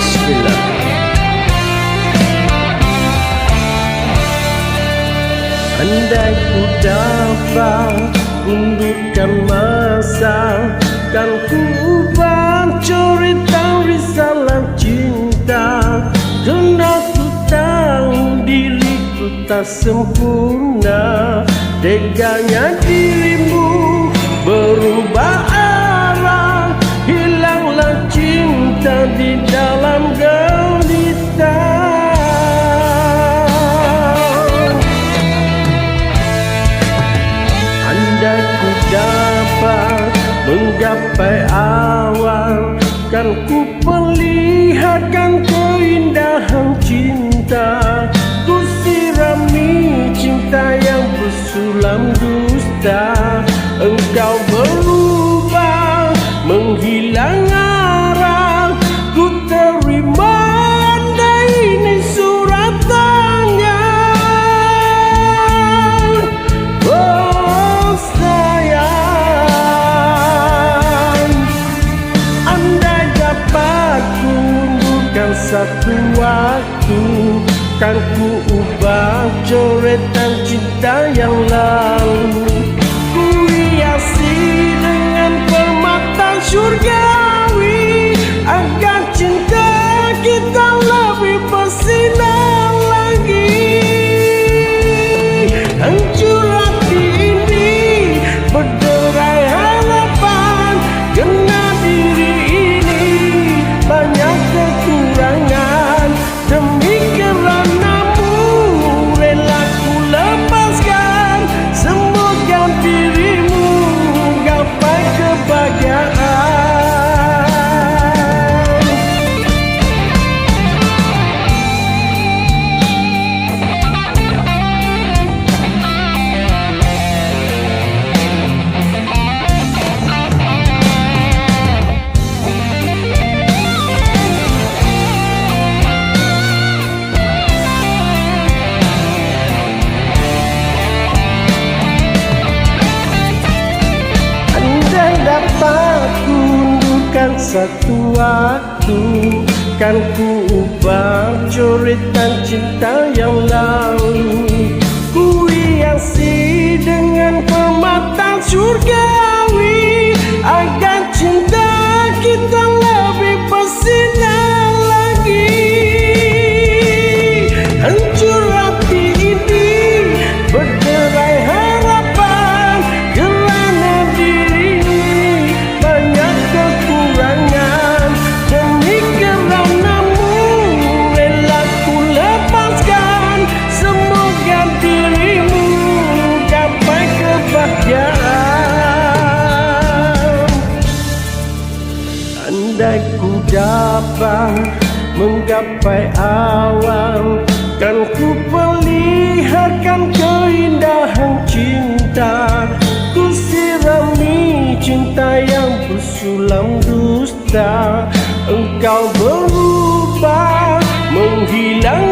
Bismillah. Andai ku dapat undurkan masa Kan ku ubah cerita risalah cinta. Kerana ku tahu diriku tak sempurna. Teganya dirimu berubah arah. Hilanglah cinta di menggapai awal Kan ku perlihatkan keindahan cinta. Ku sirami cinta yang bersulam dusta satu waktu Kan ku ubah coretan cinta yang lalu. Ku hiasi dengan permata syurgawi dapat ku undurkan satu waktu. Kan ku ubah coretan cinta yang lalu pandai ku dapat menggapai awam kan ku perlihatkan keindahan cinta. Ku sirami cinta yang bersulam dusta. Engkau berubah menghilang